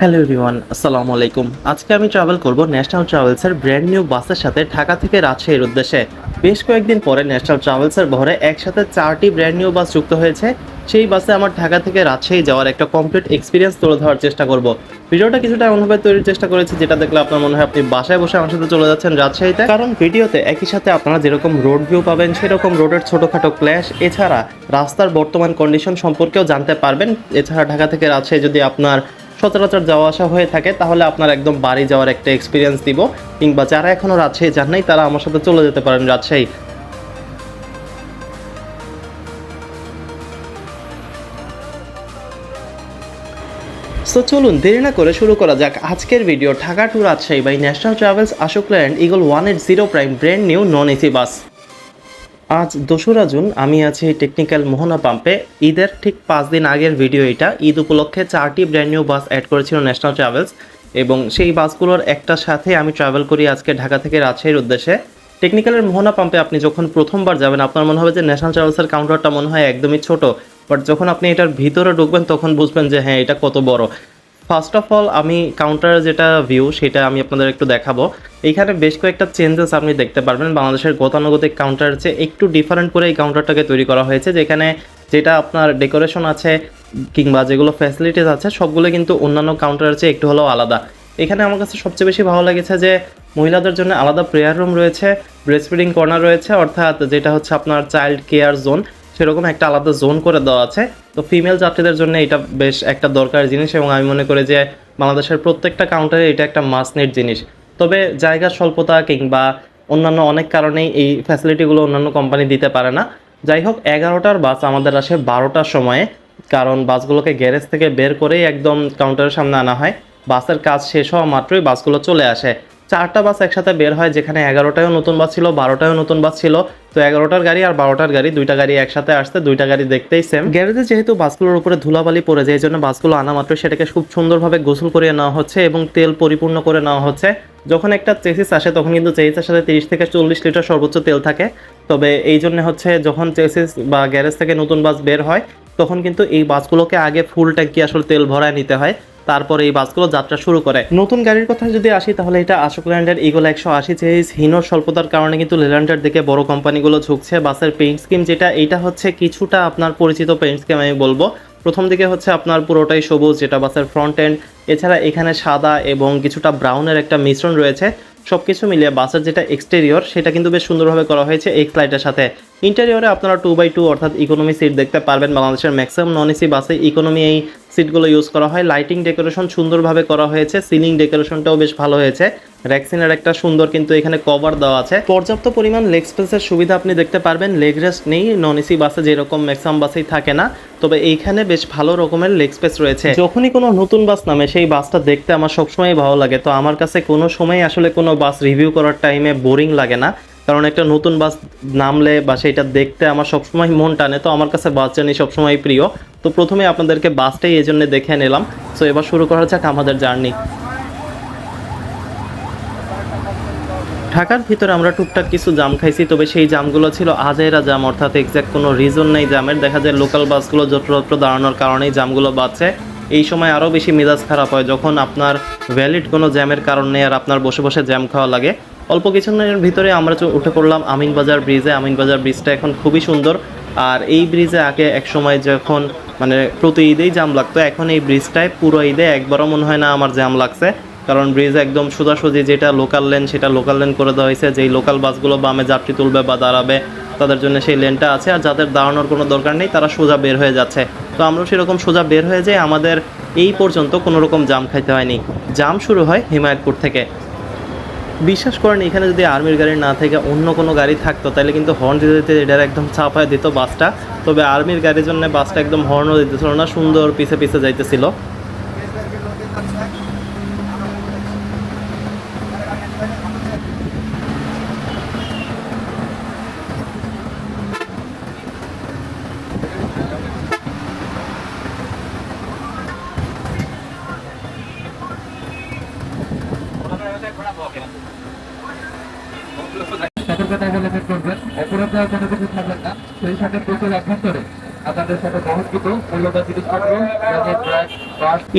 Hello everyone, আসসালামু আলাইকুম। আজকে আমি ট্রাভেল করব ন্যাশনাল ট্রাভেলসের ব্র্যান্ড নিউ বাসের সাথে ঢাকা থেকে রাজশাহীর উদ্দেশ্যে। বেশ কয়েকদিন পরে ন্যাশনাল ট্রাভেলসের ভরে একসাথে চারটি ব্র্যান্ড নিউ বাস যুক্ত হয়েছে। সেই বাসে আমার ঢাকা থেকে রাজশাহী যাওয়ার একটা কমপ্লিট এক্সপিরিয়েন্স তুলে ধরার চেষ্টা করব। ভিডিওটা কিছুটা এমনভাবে তৈরির চেষ্টা করেছি, যেটা দেখলে আপনার মনে হয় আপনি বাসায় বসে আমার সাথে চলে যাচ্ছেন রাজশাহীতে। কারণ ভিডিওতে একই সাথে আপনারা যেরকম রোড ভিউ পাবেন, সেরকম রোডের ছোটোখাটো ক্ল্যাশ এছাড়া রাস্তার বর্তমান কন্ডিশন সম্পর্কেও জানতে পারবেন। এছাড়া ঢাকা থেকে রাজশাহী যদি আপনার সচরাচর যাওয়া আসা হয়ে থাকে, তাহলে আপনার একদম বাড়ি যাওয়ার একটা এক্সপিরিয়েন্স দিব। কিংবা যারা এখনও রাজশাহী যান নাই, তারা আমার সাথে চলে যেতে পারেন রাজশাহী। সো চলুন দেরি না করে শুরু করা যাক আজকের video Dhaka to Rajshahi by national travels Ashok Leyland eagle one eight zero prime brand new non AC bus আজ দোসরা জুন, আমি আছি টেকনিক্যাল মোহনা পাম্পে। ঈদের ঠিক পাঁচ দিন আগের ভিডিও এটা। ঈদ উপলক্ষে চারটি ব্র্যান্ড নিউ বাস অ্যাড করেছিল ন্যাশনাল ট্রাভেলস এবং সেই বাসগুলোর একটার সাথে আমি ট্রাভেল করি আজকে ঢাকা থেকে রাজশাহীর উদ্দেশ্যে। টেকনিক্যালের মোহনা পাম্পে আপনি যখন প্রথমবার যাবেন, আপনার মনে হবে যে ন্যাশনাল ট্রাভেলসের কাউন্টারটা মনে হয় একদমই ছোট। বাট যখন আপনি এটার ভিতরে ঢুকবেন, তখন বুঝবেন যে হ্যাঁ এটা কত বড়। ফার্স্ট অফ অল আমি কাউন্টার যেটা ভিউ সেটা আমি আপনাদের একটু দেখাবো। এখানে বেশ কয়েকটা চেঞ্জেস আপনি দেখতে পারবেন। বাংলাদেশের গতানুগতিক কাউন্টার চেয়ে একটু ডিফারেন্ট করে এই কাউন্টারটাকে তৈরি করা হয়েছে, যেখানে যেটা আপনার ডেকোরেশন আছে কিংবা যেগুলো ফ্যাসিলিটিস আছে, সবগুলো কিন্তু অন্যান্য কাউন্টারের চেয়ে একটু হলেও আলাদা। এখানে আমার কাছে সবচেয়ে বেশি ভালো লেগেছে যে, মহিলাদের জন্য আলাদা প্রেয়ার রুম রয়েছে ব্রেস্ট ফিডিং কর্নার রয়েছে, অর্থাৎ যেটা হচ্ছে আপনার চাইল্ড কেয়ার জোন সেরকম একটা আলাদা জোন করে দেওয়া আছে। তো ফিমেল যাত্রীদের জন্য এটা বেশ একটা দরকার জিনিস এবং আমি মনে করি যে বাংলাদেশের প্রত্যেকটা কাউন্টারে এটা একটা মাস নেট জিনিস। তবে জায়গার স্বল্পতা কিংবা অন্যান্য অনেক কারণেই এই ফ্যাসিলিটিগুলো অন্যান্য কোম্পানি দিতে পারে না। যাই হোক, এগারোটার বাস আমাদের আসে বারোটার সময়ে, কারণ বাসগুলোকে গ্যারেজ থেকে বের করেই একদম কাউন্টারের সামনে আনা হয়। বাসের কাজ শেষ হওয়া মাত্রই বাসগুলো চলে আসে। চারটা বাস একসাথে বের হয়, যেখানে এগারোটায়ও নতুন বাস ছিল, বারোটায়ও নতুন বাস ছিল। তো এগারোটার গাড়ি আর বারোটার গাড়ি, দুইটা গাড়ি একসাথে আসতে দুইটা গাড়ি দেখতেই সেম গ্যারেজে যেহেতু বাসগুলোর উপরে ধুলাবালি পড়ে যায় এই জন্য বাসগুলো আনা মাত্র সেটাকে খুব সুন্দরভাবে গোসল করিয়ে নেওয়া হচ্ছে এবং তেল পরিপূর্ণ করে নেওয়া হচ্ছে। যখন একটা চেসিস আসে, তখন কিন্তু চেসিসের সাথে তিরিশ থেকে চল্লিশ লিটার সর্বোচ্চ তেল থাকে। তবে এই জন্য হচ্ছে যখন চেসিস বা গ্যারেজ থেকে নতুন বাস বের হয়, তখন কিন্তু এই বাসগুলোকে আগে ফুল ট্যাঙ্কি আসলে তেল ভরায় নিতে হয়। তারপরে এই বাসগুলো যাত্রা শুরু করে। নতুন গাড়ির কথা যদি আসি, তাহলে এটা আশোক ল্যান্ডের ইগল একশো আশি চেয়ে হিনোর স্বল্পতার কারণে কিন্তু লেল্যান্ডের দিকে বড় কোম্পানিগুলো ঝুঁকছে। বাসের পেইন্ট স্কিম যেটা এটা হচ্ছে কিছুটা আপনার পরিচিত পেইন্ট স্কিম আমি বলব। প্রথম দিকে হচ্ছে আপনার পুরোটাই সবুজ, যেটা বাসের ফ্রন্ট এন্ড এছাড়া এখানে সাদা এবং কিছুটা ব্রাউনের একটা মিশ্রণ রয়েছে। সব কিছু মিলিয়ে বাসের যেটা এক্সটেরিয়র সেটা কিন্তু বেশ সুন্দরভাবে করা হয়েছে এক্স লাইটের সাথে। ইন্টেরিয়রে আপনারা টু বাই টু অর্থাৎ ইকোনমি সিট দেখতে পারবেন বাংলাদেশের ম্যাক্সিমাম নন এসি বাসে ইকোনমি এই সিটগুলো ইউজ করা হয়। লাইটিং ডেকোরেশন সুন্দরভাবে করা হয়েছে সিলিং ডেকোরেশনটাও বেশ ভালো হয়েছে। র্যাক্সিনের একটা সুন্দর কিন্তু এখানে কভার দেওয়া আছে। পর্যাপ্ত পরিমাণ লেগ স্পেসের সুবিধা আপনি দেখতে পারবেন। লেগ রেস্ট নেই নন এসি বাসে যেরকম ম্যাক্সিমাম বাসেই থাকে না। তবে এইখানে বেশ ভালো রকমের লেগ স্পেস রয়েছে। যখনই কোনো নতুন বাস নামে, সেই বাসটা দেখতে আমার সবসময় ভালো লাগে। তো আমার কাছে কোনো সময় আসলে কোনো বাস রিভিউ করার টাইমে বোরিং লাগে না। কারণ একটা নতুন বাস নামলে বা সেটা দেখতে আমার সবসময় মন টানে, তো আমার কাছে বাস জার্নি সবসময় প্রিয়। তো প্রথমে আপনাদেরকে বাসটাই এই জন্য দেখে নিলাম। সো এবার শুরু করা যাক আমাদের জার্নি। ঢাকার ভিতরে আমরা টুকটাক কিছু জাম খাইছি, তবে সেই জামগুলো ছিল আজেরা জাম, অর্থাৎ এক্স্যাক্ট কোনো রিজন নেই জামের। দেখা যায় লোকাল বাসগুলো যত্রতত্র দাঁড়ানোর কারণেই জামগুলো বাড়ছে এই সময় আরও বেশি মেজাজ খারাপ হয় যখন আপনার ভ্যালিড কোনো জ্যামের কারণ আর আপনার বসে বসে জ্যাম খাওয়া লাগে। অল্প কিছুক্ষণের ভিতরে আমরা উঠে পড়লাম আমিনবাজার ব্রিজে। আমিনবাজার ব্রিজটা এখন খুবই সুন্দর। আর এই ব্রিজে আগে এক সময় যখন মানে প্রতি ঈদেই জাম লাগতো, এখন এই ব্রিজটায় পুরো ঈদে একবারও মনে হয় না আমার জ্যাম লাগছে। কারণ ব্রিজ একদম সোজাসুজি যেটা লোকাল লেন সেটা লোকাল লেন করে দেওয়া হয়েছে। যেই লোকাল বাসগুলো বামে যাত্রী তুলবে বা দাঁড়াবে, তাদের জন্য সেই লেনটা আছে। আর যাদের দাঁড়ানোর কোনো দরকার নেই, তারা সোজা বের হয়ে যাচ্ছে। তো আমরাও সেরকম সোজা বের হয়ে যাই আমাদের এই পর্যন্ত কোনো রকম জাম খাইতে হয়নি। জাম শুরু হয় হিমায়তপুর থেকে। বিশ্বাস করেন, এখানে যদি আর্মির গাড়ি না থেকে, অন্য কোনো গাড়ি থাকতো, তাহলে কিন্তু হর্ন দিতে দিতে এটার একদম চাপায় দিত বাসটা। তবে আর্মির গাড়ির জন্য বাসটা একদম হর্নও দিতেছিল না, সুন্দর পিছে পিছে যাইতেছিল।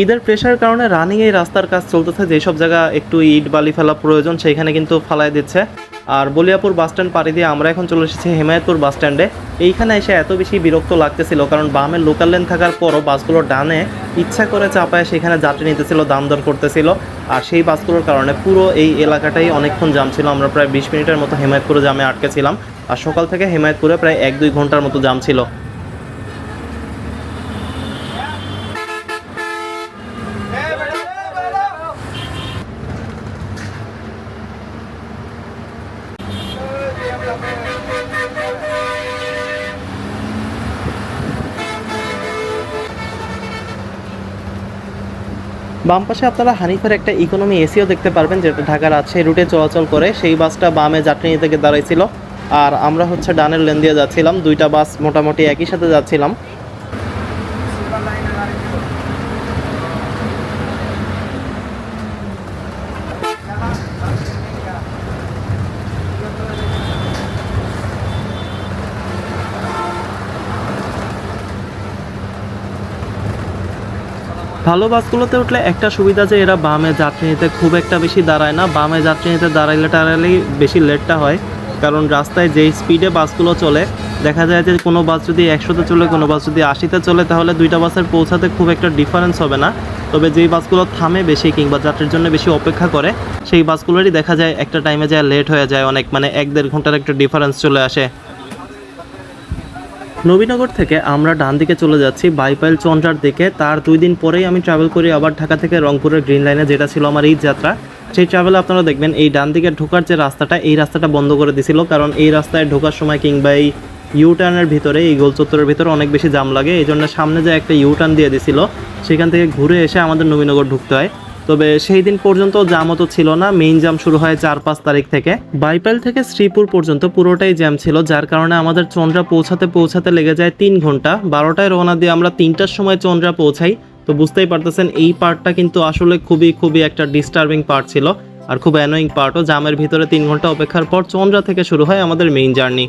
ঈদের প্রেশার কারণে রানিং এই রাস্তার কাজ চলতেছে, যেসব জায়গা একটু ইট বালি ফেলা প্রয়োজন সেখানে কিন্তু ফালায় দিচ্ছে। আর বলিয়াপুর বাসস্ট্যান্ড পাড়ি দিয়ে আমরা এখন চলে এসেছি হেমায়তপুর বাস স্ট্যান্ডে। এইখানে এসে এত বেশি বিরক্ত লাগতেছিল, কারণ বামের লোকাল লেন থাকার পরও বাসগুলো ডানে ইচ্ছা করে চাপায় সেখানে যাত্রী নিতেছিল, দাম দর করতেছিল। আর সেই বাসগুলোর কারণে পুরো এই এলাকাটাই অনেকক্ষণ জাম ছিল। আমরা প্রায় বিশ মিনিটের মতো হেমায়তপুরে জামে আটকে ছিলাম। আর সকাল থেকে হেমায়তপুরে প্রায় এক দুই ঘণ্টার মতো জাম ছিল। বাম পাশে আপনারা হানিফের একটা ইকোনমি এসিও দেখতে পারবেন, যেটা ঢাকার আছে রুটে চলাচল করে। সেই বাসটা বামে যাত্রী গিয়ে দাঁড়াইছিল। আর আমরা হচ্ছে ডানের লেন দিয়ে যাচ্ছিলাম। দুইটা বাস মোটামুটি একই সাথে যাচ্ছিলাম। ভালো বাসগুলোতে উঠলে একটা সুবিধা যে এরা বামে যাত্রী নিতে খুব একটা বেশি দাঁড়ায় না। বামে যাত্রী নিতে দাঁড়াইলে টাড়াইলেই বেশি লেটটা হয়। কারণ রাস্তায় যেই স্পিডে বাসগুলো চলে, দেখা যায় যে কোনো বাস যদি একশোতে চলে, কোনো বাস যদি আশিতে চলে, তাহলে দুইটা বাসের পৌঁছাতে খুব একটা ডিফারেন্স হবে না। তবে যেই বাসগুলো থামে বেশি কিংবা যাত্রীর জন্য বেশি অপেক্ষা করে, সেই বাসগুলোরই দেখা যায় একটা টাইমে যায় লেট হয়ে যায় অনেক। মানে এক দেড় ঘণ্টার একটা ডিফারেন্স চলে আসে। নবীনগর থেকে আমরা ডান দিকে চলে যাচ্ছি, বাইপাইল চন্দ্রার দিকে। তার দুই দিন পরেই আমি ট্রাভেল করি আবার ঢাকা থেকে রংপুরের গ্রিন লাইনে যেটা ছিল আমার এই যাত্রা। সেই ট্রাভেলে আপনারা দেখবেন এই ডান দিকে ঢোকার যে রাস্তাটা, এই রাস্তাটা বন্ধ করে দিছিল। কারণ এই রাস্তায় ঢোকার সময় কিংবা এই ইউ টার্নের ভিতরে এই গোল চত্বরের ভিতরে অনেক বেশি জাম লাগে। এই জন্য সামনে যে একটা ইউ টার্ন দিয়ে দিছিল, সেখান থেকে ঘুরে এসে আমাদের নবীনগর ঢুকতে হয়। তবে সেই দিন পর্যন্ত জামও তো ছিল না। মেইন জাম শুরু হয় চার পাঁচ তারিখ থেকে। বাইপাইল থেকে শ্রীপুর পর্যন্ত পুরোটাই জ্যাম ছিল, যার কারণে আমাদের চন্দ্রা পৌঁছাতে পৌঁছাতে লেগে যায় তিন ঘণ্টা। বারোটায় রওনা দিয়ে আমরা তিনটার সময় চন্দ্রা পৌঁছাই। তো বুঝতেই পারতেছেন, এই পার্টটা কিন্তু আসলে খুবই খুবই একটা ডিস্টার্বিং পার্ট ছিল। আর খুব অ্যানোয়িং পার্টও জামের ভিতরে তিন ঘণ্টা অপেক্ষার পর চন্দ্রা থেকে শুরু হয় আমাদের মেইন জার্নি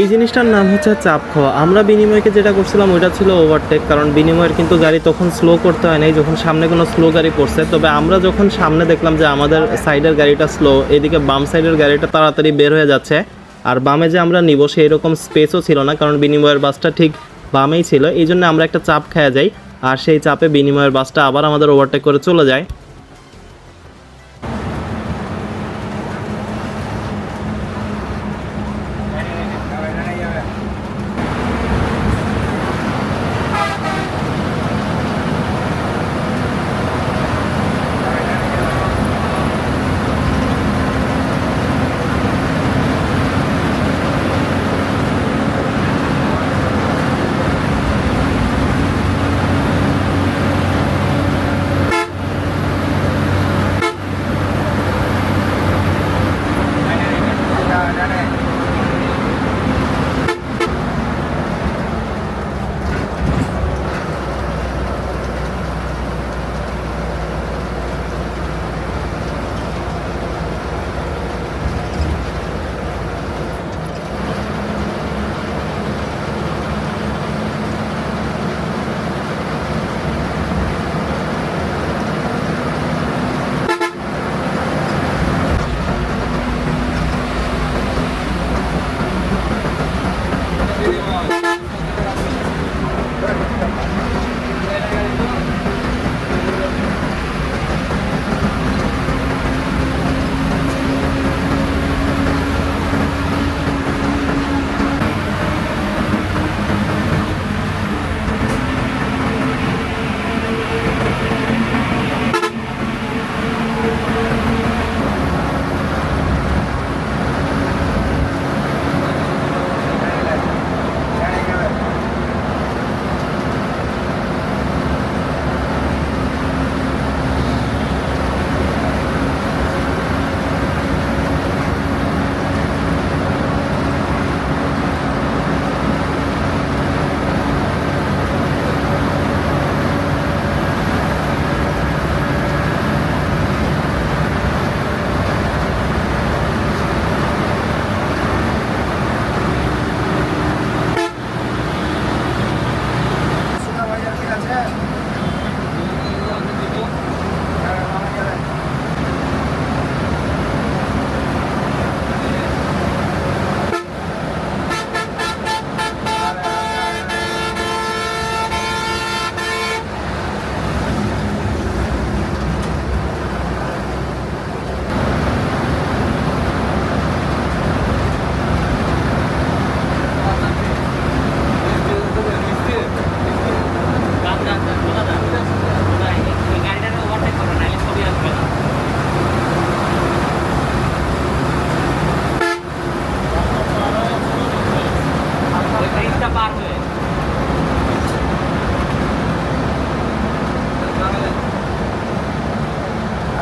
এই জিনিসটার নাম হচ্ছে চাপ খাওয়া। আমরা বিনিময়কে যেটা করছিলাম, ওইটা ছিল ওভারটেক কারণ বিনিময়ের কিন্তু গাড়ি তখন স্লো করতে হয় নাই, যখন সামনে কোনো স্লো গাড়ি পড়ছে। তবে আমরা যখন সামনে দেখলাম যে আমাদের সাইডের গাড়িটা স্লো এদিকে বাম সাইডের গাড়িটা তাড়াতাড়ি বের হয়ে যাচ্ছে, আর বামে যে আমরা নিব সেই রকম স্পেসও ছিল না, কারণ বিনিময়ের বাসটা ঠিক বামেই ছিল। এই জন্য আমরা একটা চাপ খেয়ে যাই, আর সেই চাপে বিনিময়ের বাসটা আবার আমাদের ওভারটেক করে চলে যায়।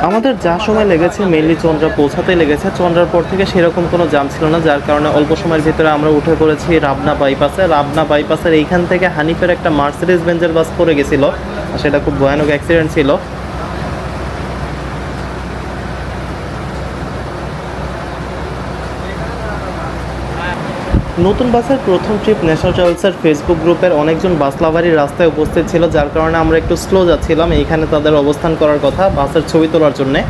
আমাদের যা সময় লেগেছে মেনলি চন্দ্রা পৌঁছাতে লেগেছে। চন্দ্রার পর থেকে সেরকম কোনো জাম ছিল না, যার কারণে অল্প সময়ের ভিতরে আমরা উঠে পড়েছি রাবনা বাইপাসে রাবনা বাইপাসের এইখান থেকে হানিফের একটা মার্সিডিস বেঞ্জের বাস পড়ে গেছিল। সেটা খুব ভয়ানক অ্যাক্সিডেন্ট ছিল। নতুন বাসের প্রথম ট্রিপ ন্যাশনাল ট্রাভেলসের ফেসবুক গ্রুপের অনেকজন বাস লাভারই রাস্তায় উপস্থিত ছিল, যার কারণে আমরা একটু স্লো যাচ্ছিলাম। এইখানে তাদের অবস্থান করার কথা বাসের ছবি তোলার জন্যে।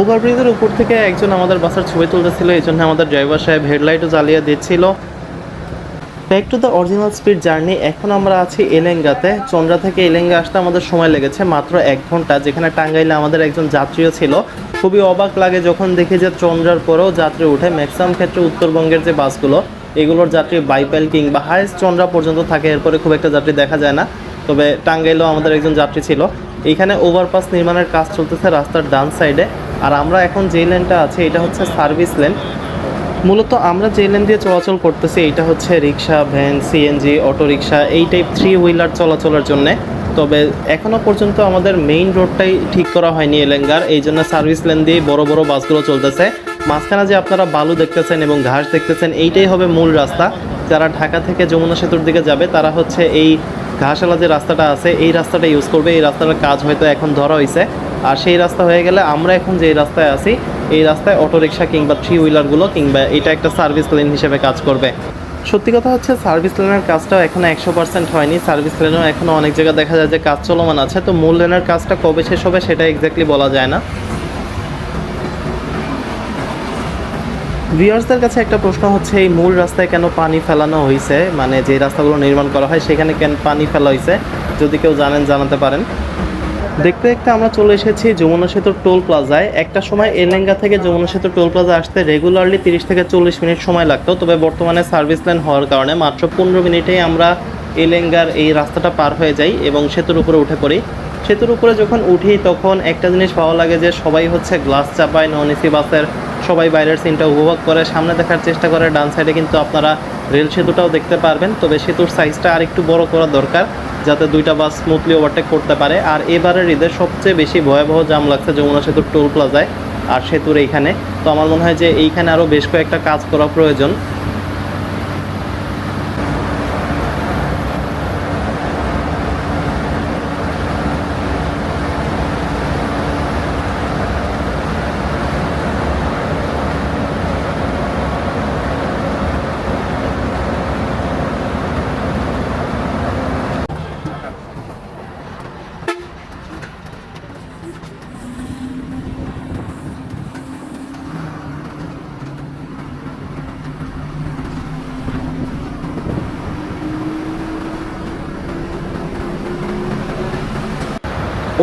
ওভারব্রিজের উপর থেকে একজন আমাদের বাসের ছবি তুলতেছিল, এই জন্য আমাদের ড্রাইভার সাহেব হেডলাইটও জ্বালিয়ে দিচ্ছিল। Back to the original speed journey এখন আমরা আছি এলেঙ্গাতে। চন্দ্রা থেকে এলেঙ্গা আসতে আমাদের সময় লেগেছে মাত্র এক ঘণ্টা, যেখানে টাঙ্গাইলে আমাদের একজন যাত্রীও ছিল। খুবই অবাক লাগে যখন দেখি যে চন্দ্রার পরেও যাত্রী উঠে। ম্যাক্সিমাম ক্ষেত্রে উত্তরবঙ্গের যে বাসগুলো, এগুলোর যাত্রী বাইপাইল কিংবা হায়েস্ট চন্দ্রা পর্যন্ত থাকে। এরপরে খুব একটা যাত্রী দেখা যায় না। তবে টাঙ্গাইলেও আমাদের একজন যাত্রী ছিল। এইখানে ওভারপাস নির্মাণের কাজ চলতেছে রাস্তার ডান সাইডে আর আমরা এখন যে লেনটা আছে, এটা হচ্ছে সার্ভিস লেন মূলত আমরা যে লেন দিয়ে চলাচল করতেছি এটা হচ্ছে রিক্সা, ভ্যান সিএনজি অটো রিক্সা এই টাইপ থ্রি হুইলার চলাচলের জন্যে। তবে এখনও পর্যন্ত আমাদের মেইন রোডটাই ঠিক করা হয়নি এলেঙ্গার এই জন্য সার্ভিস লেন দিয়ে বড় বড় বাসগুলো চলতেছে। মাঝখানে যে আপনারা বালু দেখতেছেন এবং ঘাস দেখতেছেন, এইটাই হবে মূল রাস্তা। যারা ঢাকা থেকে যমুনা সেতুর দিকে যাবে, তারা হচ্ছে এই ঘাসালা যে রাস্তাটা আছে, এই রাস্তাটা ইউজ করবে। এই রাস্তাটার কাজ হয়তো এখন ধরা হয়েছে আর সেই রাস্তা হয়ে গেলে আমরা এখন যে রাস্তায় আছি এই রাস্তায় অটোরিকশা কিংবা থ্রি হুইলারগুলো কিংবা এটা একটা সার্ভিস লেন হিসেবে কাজ করবে। সত্যি কথা হচ্ছে সার্ভিস লেনের কাজটাও এখনও একশো পার্সেন্ট হয়নি। সার্ভিস লেনেও এখনও অনেক জায়গায় দেখা যায় যে কাজ চলমান আছে। তো মূল লেনের কাজটা কবে শেষ হবে সেটা এক্স্যাক্টলি বলা যায় না। ভিউয়ার্সদের কাছে একটা প্রশ্ন হচ্ছে, এই মূল রাস্তায় কেন পানি ফেলানো হয়েছে মানে যে রাস্তাগুলো নির্মাণ করা হয়, সেখানে কেন পানি ফেলা হয়েছে যদি কেউ জানেন, জানাতে পারেন। দেখতে দেখতে আমরা চলে এসেছি যমুনা সেতু টোল প্লাজায়। একটা সময় এলেঙ্গা থেকে যমুনা সেতু টোল প্লাজা আসতে রেগুলারলি তিরিশ থেকে চল্লিশ মিনিট সময় লাগতো, তবে বর্তমানে সার্ভিস লাইন হওয়ার কারণে মাত্র পনেরো মিনিটেই আমরা এলেঙ্গার এই রাস্তাটা পার হয়ে যাই এবং সেতুর উপরে উঠে পড়ি। সেতুর উপরে যখন উঠি তখন একটা জিনিস ভালো লাগে যে সবাই হচ্ছে গ্লাস চাপায় নন এসি বাসের সবাই বাইরের সিনটা উপভোগ করে, সামনে দেখার চেষ্টা করে, ডান সাইডে কিন্তু আপনারা রেল সেতুটাও দেখতে পারবেন, তবে সেতুর সাইজটা আর একটু বড় করা দরকার, যাতে দুইটা বাস স্মুথলি ওভারটেক করতে পারে। আর এবারের ঈদের সবচেয়ে বেশি ভয়াবহ জাম লাগছে যমুনা সেতুর টোল প্লাজায় আর সেতুর এইখানে। তো আমার মনে হয় যে এইখানে আরও বেশ কয়েকটা কাজ করা প্রয়োজন।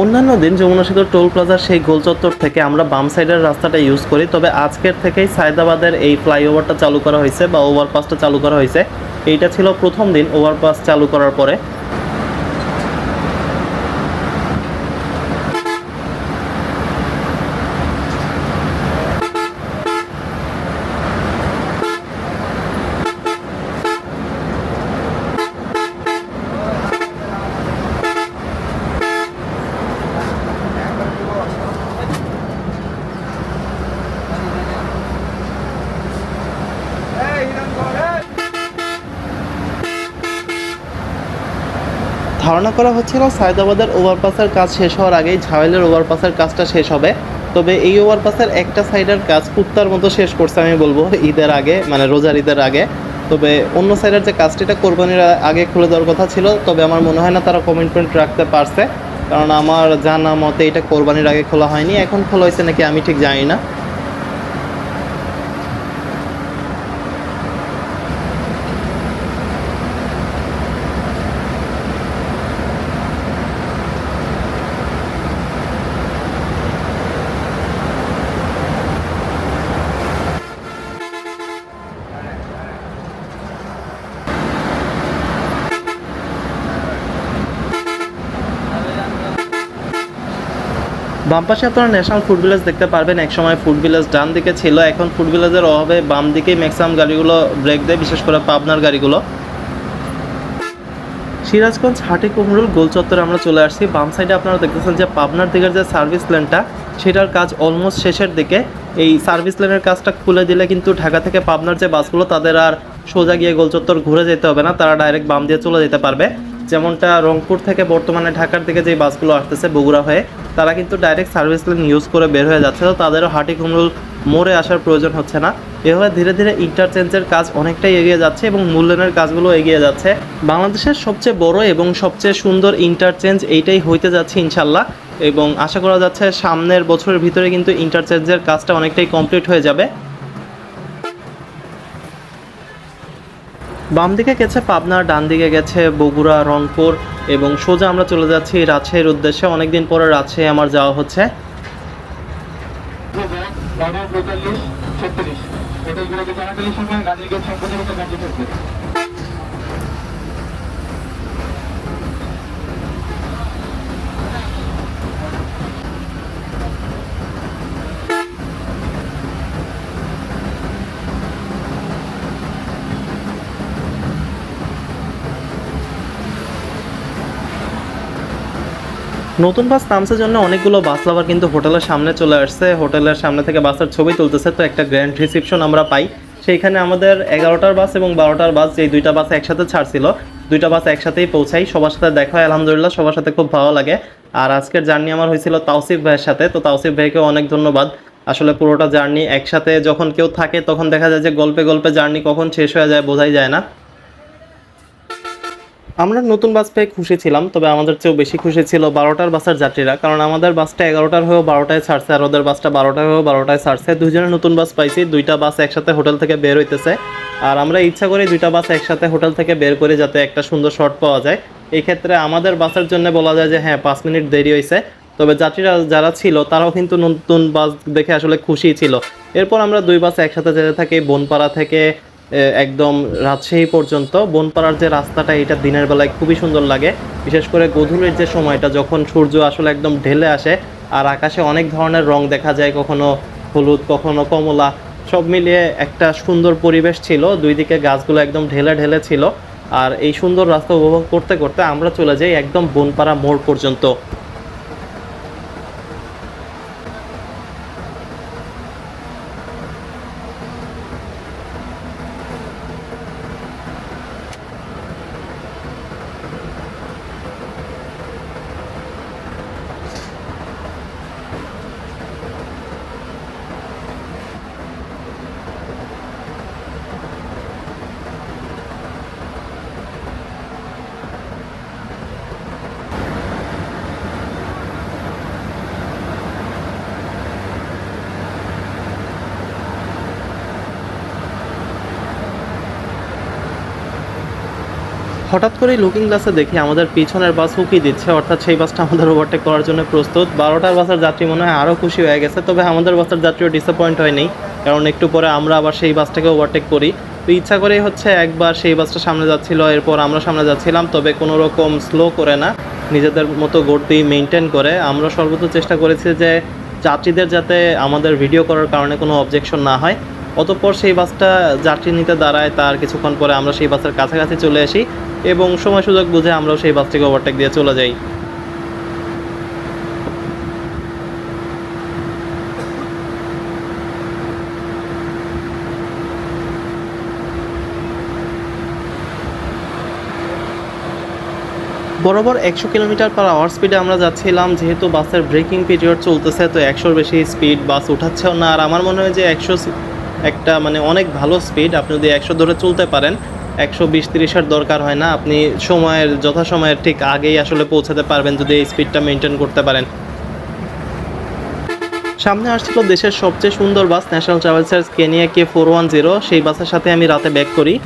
অন্যান্য দিন যমুনা সেতুর টোল প্লাজার সেই গোল চত্বর থেকে আমরা বাম সাইডের রাস্তাটা ইউজ করি, তবে আজকের থেকেই সায়দাবাদের এই ফ্লাইওভারটা চালু করা হয়েছে বা ওভারপাসটা চালু করা হয়েছে। এইটা ছিল প্রথম দিন ওভারপাস চালু করার পরে। ধারণা করা হচ্ছিল সায়দাবাদের ওভারপাসের কাজ শেষ হওয়ার আগেই ঝাওয়েলের ওভারপাসের কাজটা শেষ হবে। তবে এই ওভারপাসের একটা সাইডের কাজ কুত্তার মতো শেষ করছে আমি বলব, ঈদের আগে মানে রোজার ঈদের আগে। তবে অন্য সাইডের যে কাজটা, এটা কোরবানির আগে খুলে দেওয়ার কথা ছিল, তবে আমার মনে হয় না তারা কমিটমেন্ট রাখতে পারছে। কারণ আমার জানা মতে এটা কোরবানির আগে খোলা হয়নি, এখন খোলা হয়েছে নাকি আমি ঠিক জানি না। বাম পাশে আপনারা ন্যাশনাল ফুড ভিলেজ দেখতে পারবেন। একসময় ফুড ভিলেজ ডান দিকে ছিল, এখন ফুড ভিলেজের অভাবে বাম দিকেই ম্যাক্সিমাম গাড়িগুলো ব্রেক দেয়, বিশেষ করে পাবনার গাড়িগুলো। সিরাজগঞ্জ, হাটে কুমরুল, গোল চত্বরে আমরা চলে আসছি। বাম সাইডে আপনারা দেখতেছেন যে পাবনার দিকের যে সার্ভিস লেনটা, সেটার কাজ অলমোস্ট শেষের দিকে। এই সার্ভিস লেনের কাজটা খুলে দিলে কিন্তু ঢাকা থেকে পাবনার যে বাসগুলো, তাদের আর সোজা গিয়ে গোল চত্বর ঘুরে যেতে হবে না, তারা ডাইরেক্ট বাম দিয়ে চলে যেতে পারবে। যেমনটা রংপুর থেকে বর্তমানে ঢাকার দিকে যে বাসগুলো আসতেছে বগুড়া হয়ে, তারা কিন্তু ডাইরেক্ট সার্ভিস লেন ইউজ করে বের হয়ে যাচ্ছে। তো তাদেরও হাটি কুমরুল মোড়ে আসার প্রয়োজন হচ্ছে না। এভাবে ধীরে ধীরে ইন্টারচেঞ্জের কাজ অনেকটাই এগিয়ে যাচ্ছে এবং মূল্যায়নের কাজগুলো এগিয়ে যাচ্ছে। বাংলাদেশের সবচেয়ে বড় এবং সবচেয়ে সুন্দর ইন্টারচেঞ্জ এইটাই হইতে যাচ্ছে ইনশাল্লাহ। এবং আশা করা যাচ্ছে সামনের বছরের ভিতরে কিন্তু ইন্টারচেঞ্জের কাজটা অনেকটাই কমপ্লিট হয়ে যাবে। বাম দিকে গেছে পাবনা ডান দিকে গেছে বগুড়া, রংপুর এবং সোজা আমরা চলে যাচ্ছি রাজশাহীর উদ্দেশ্যে। অনেকদিন পরে রাজশাহী আমার যাওয়া হচ্ছে এগুলোকে জানাকালীর সময় গাড়ির গেট সম্পূর্ণ মতো কার্য করবে নতুন বাস নামসের জন্য অনেকগুলো বাস লাভার কিন্তু হোটেলের সামনে চলে আসছে। হোটেলের সামনে থেকে বাসের ছবি তুলতেছে, তো একটা গ্র্যান্ড রিসিপশন আমরা পাই। সেইখানে আমাদের এগারোটার বাস এবং বারোটার বাস যেই দুইটা বাস একসাথে ছাড়ছিল, দুইটা বাস একসাথেই পৌঁছাই। সবার সাথে দেখা হয়, আলহামদুলিল্লাহ, সবার সাথে খুব ভালো লাগে। আর আজকের জার্নি আমার হয়েছিল তাওসিফ ভাইয়ের সাথে, তো তাওসিফ ভাইকে অনেক ধন্যবাদ। আসলে পুরোটা জার্নি একসাথে যখন কেউ থাকে, তখন দেখা যায় যে গল্পে গল্পে জার্নি কখন শেষ হয়ে যায়, বোঝাই যায় না। আমরা নতুন বাস পেয়ে খুশি ছিলাম, তবে আমাদের চেয়েও বেশি খুশি ছিল বারোটার বাসের যাত্রীরা, কারণ আমাদের বাসটা এগারোটার হয়েও বারোটায় ছাড়ছে আর ওদের বাসটা বারোটার হয়েও বারোটায় ছাড়ছে। দুজনের নতুন বাস পাইছি, দুইটা বাস একসাথে হোটেল থেকে বের হইতেছে। আর আমরা ইচ্ছা করি দুইটা বাস একসাথে হোটেল থেকে বের করে যাতে একটা সুন্দর শট পাওয়া যায়। এই ক্ষেত্রে আমাদের বাসের জন্য বলা যায় যে হ্যাঁ পাঁচ মিনিট দেরি হয়েছে তবে যাত্রীরা যারা ছিল, তারাও কিন্তু নতুন বাস দেখে আসলে খুশি ছিল। এরপর আমরা দুই বাস একসাথে যেতে থাকি, বনপাড়া থেকে একদম রাজশাহী পর্যন্ত। বনপাড়ার যে রাস্তাটা, এটা দিনের বেলায় খুবই সুন্দর লাগে। বিশেষ করে গধূলির যে সময়টা, যখন সূর্য আসলে একদম ঢেলে আসে, আর আকাশে অনেক ধরনের রং দেখা যায়, কখনো হলুদ, কখনো কমলা, সব মিলিয়ে একটা সুন্দর পরিবেশ ছিল। দুই দিকে গাছগুলো একদম ঢেলে ঢেলে ছিল। আর এই সুন্দর রাস্তা উপভোগ করতে করতে আমরা চলে যাই একদম বনপাড়া মোড় পর্যন্ত। হঠাৎ করে লুকিং গ্লাসে দেখি আমাদের পিছনের বাস হুকি দিচ্ছে, অর্থাৎ সেই বাসটা আমাদের ওভারটেক করার জন্য প্রস্তুত। বারোটার বাসের যাত্রী মনে হয় আরও খুশি হয়ে গেছে, তবে আমাদের বাসের যাত্রীও ডিসঅ্যাপয়েন্ট হয়নি, কারণ একটু পরে আমরা আবার সেই বাসটাকে ওভারটেক করি। তো ইচ্ছা করেই হচ্ছে একবার সেই বাসটা সামনে যাচ্ছিল, এরপর আমরা সামনে যাচ্ছিলাম, তবে কোনো রকম স্লো করে না, নিজেদের মতো গতি মেনটেন করে। আমরা সর্বোচ্চ চেষ্টা করেছি যে যাত্রীদের যাতে আমাদের ভিডিও করার কারণে কোনো অবজেকশন না হয়। অতঃপর সেই বাসটা যাত্রী নিতে দাঁড়ায়, তার কিছুক্ষণ পরে আমরা সেই বাসের কাছাকাছি চলে আসি। এবং সময় সুযোগ বুঝে আমরাও সেই বাসটিকে ওভারটেক দিয়ে চলে যাই। বরাবর একশো কিলোমিটার পার আওয়ার স্পিডে আমরা যাচ্ছিলাম, যেহেতু বাসের ব্রেকিং পিরিয়ড চলতেছে, তো একশোর বেশি স্পিড বাস উঠাচ্ছেও না। আর আমার মনে হয় যে একশো একটা মানে অনেক ভালো স্পিড আপনি যদি একশো ধরে চলতে পারেন একশো বিশ তিরিশের দরকার হয় না। আপনি সময়ের, যথাসময়ের ঠিক আগেই আসলে পৌঁছাতে পারবেন যদি এই স্পিডটা মেনটেন করতে পারেন। সামনে আসছিল দেশের সবচেয়ে সুন্দর বাস ন্যাশনাল ট্রাভেলসার্স কেনিয়া কে ফোর ওয়ান জিরো সেই বাসের সাথে আমি রাতে ব্যাক করি।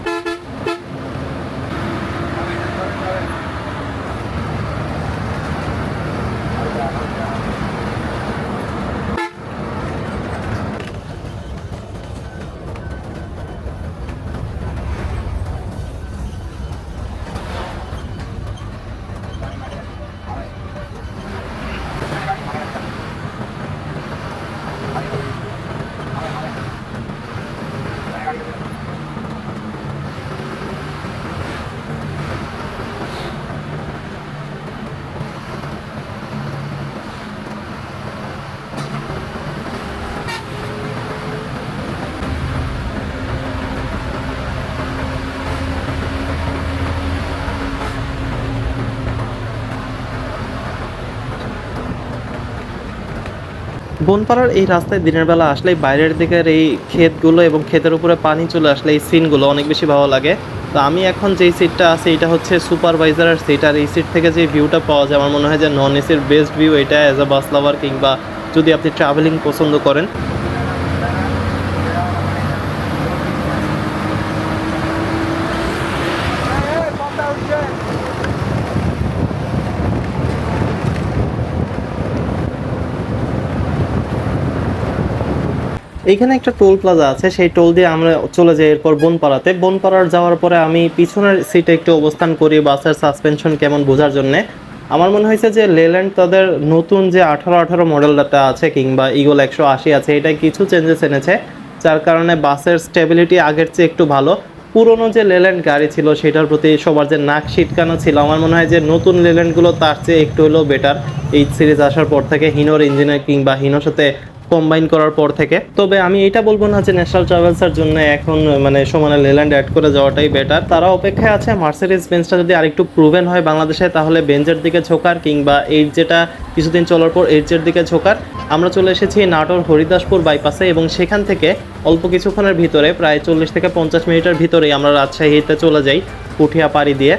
বনপাড়ার এই রাস্তায় দিনের বেলা আসলে বাইরের দিকের এই ক্ষেতগুলো এবং ক্ষেতের উপরে পানি চলে আসলে এই সিনগুলো অনেক বেশি ভালো লাগে। তো আমি এখন যেই সিটটা আছে, এটা হচ্ছে সুপারভাইজারের সিট আর এই সিট থেকে যে ভিউটা পাওয়া যায়, আমার মনে হয় যে নন এসির বেস্ট ভিউ এটা অ্যাজ আ বাস লাভার কিংবা যদি আপনি ট্রাভেলিং পছন্দ করেন। এইখানে একটা টোল প্লাজা আছে, সেই টোল দিয়ে আমরা চলে যাই এরপর বনপাড়াতে। বনপাড়ার যাওয়ার পরে আমি পিছনের সিটে একটু অবস্থান করি, বাসের সাসপেনশন কেমন বোঝার জন্যে। আমার মনে হয়েছে যে লেল্যান্ড তাদের নতুন যে আঠারো আঠারো মডেলটা আছে কিংবা ইগল একশো আশি আছে এটাই কিছু চেঞ্জেস এনেছে, যার কারণে বাসের স্টেবিলিটি আগের চেয়ে একটু ভালো। পুরনো যে লেল্যান্ড গাড়ি ছিল, সেটার প্রতি সবার যে নাক ছিটকানো ছিল, আমার মনে হয় যে নতুন লেল্যান্ডগুলো তার চেয়ে একটু হলেও বেটার এই সিরিজ আসার পর থেকে হিনোর ইঞ্জিনের কিংবা হিনোর সাথে কম্বাইন করার পর থেকে। তবে আমি এটা বলব না যে ন্যাশনাল ট্রাভেলসের জন্য এখন মানে সমানে লেল্যান্ড অ্যাড করে যাওয়াটাই বেটার তারা অপেক্ষায় আছে মার্সিডিজ বেঞ্চটা যদি আরেকটু প্রুভেন হয় বাংলাদেশে, তাহলে বেঞ্চের দিকে ঝোকার কিংবা এইট যেটা কিছুদিন চলার পর এইচের দিকে ঝোকার। আমরা চলে এসেছি নাটোর হরিদাসপুর বাইপাসে এবং সেখান থেকে অল্প কিছুক্ষণের ভিতরে, প্রায় চল্লিশ থেকে পঞ্চাশ মিনিটের ভিতরেই আমরা রাজশাহীতে চলে যাই পুঠিয়া পাড়ি দিয়ে।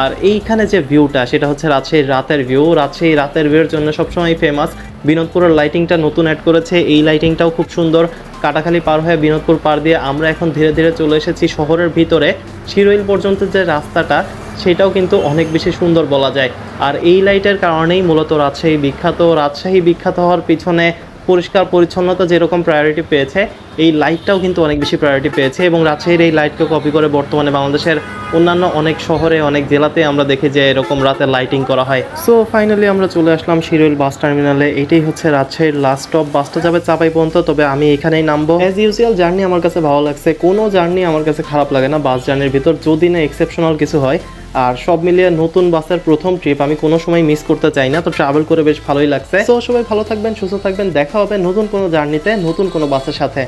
আর এইখানে যে ভিউটা সেটা হচ্ছে রাজশাহীর রাতের ভিউ রাজশাহী রাতের ভিউর জন্য সবসময় ফেমাস বিনোদপুরের লাইটিংটা নতুন অ্যাড করেছে। এই লাইটিংটাও খুব সুন্দর। কাটাখালি পার হয়ে বিনোদপুর পার দিয়ে আমরা এখন ধীরে ধীরে চলে এসেছি শহরের ভিতরে। শিরোইল পর্যন্ত যে রাস্তাটা, সেটাও কিন্তু অনেক বেশি সুন্দর বলা যায়। আর এই লাইটের কারণেই মূলত রাজশাহী বিখ্যাত। রাজশাহী বিখ্যাত হওয়ার পিছনে পরিষ্কার পরিচ্ছন্নতা যেরকম প্রায়োরিটি পেয়েছে, এই লাইটটাও কিন্তু অনেক বেশি প্রায়োরিটি পেয়েছে এবং রাজশাহীর এই লাইটকে কপি করে বর্তমানে বাংলাদেশের অন্যান্য অনেক শহরে, অনেক জেলাতে আমরা দেখি যে এরকম রাতে লাইটিং করা হয়। সো ফাইনালি আমরা চলে আসলাম শিরোইল বাস টার্মিনালে এটাই হচ্ছে রাজশাহীর লাস্ট স্টপ বাসটা যাবে চাপাই পর্যন্ত, তবে আমি এখানেই নামবো। অ্যাজ ইউজুয়াল জার্নি আমার কাছে ভালো লাগছে। কোনো জার্নি আমার কাছে খারাপ লাগে না। বাস জার্নির ভিতর যদি না এক্সেপশনাল কিছু হয় আর সব মিলিয়ে নতুন বাসের প্রথম ট্রিপ আমি কোনো সময় মিস করতে চাই না, তো ট্রাভেল করে বেশ ভালোই লাগছে। তো সবাই ভালো থাকবেন, সুস্থ থাকবেন, দেখা হবে নতুন কোনো জার্নিতে নতুন কোনো বাসের সাথে।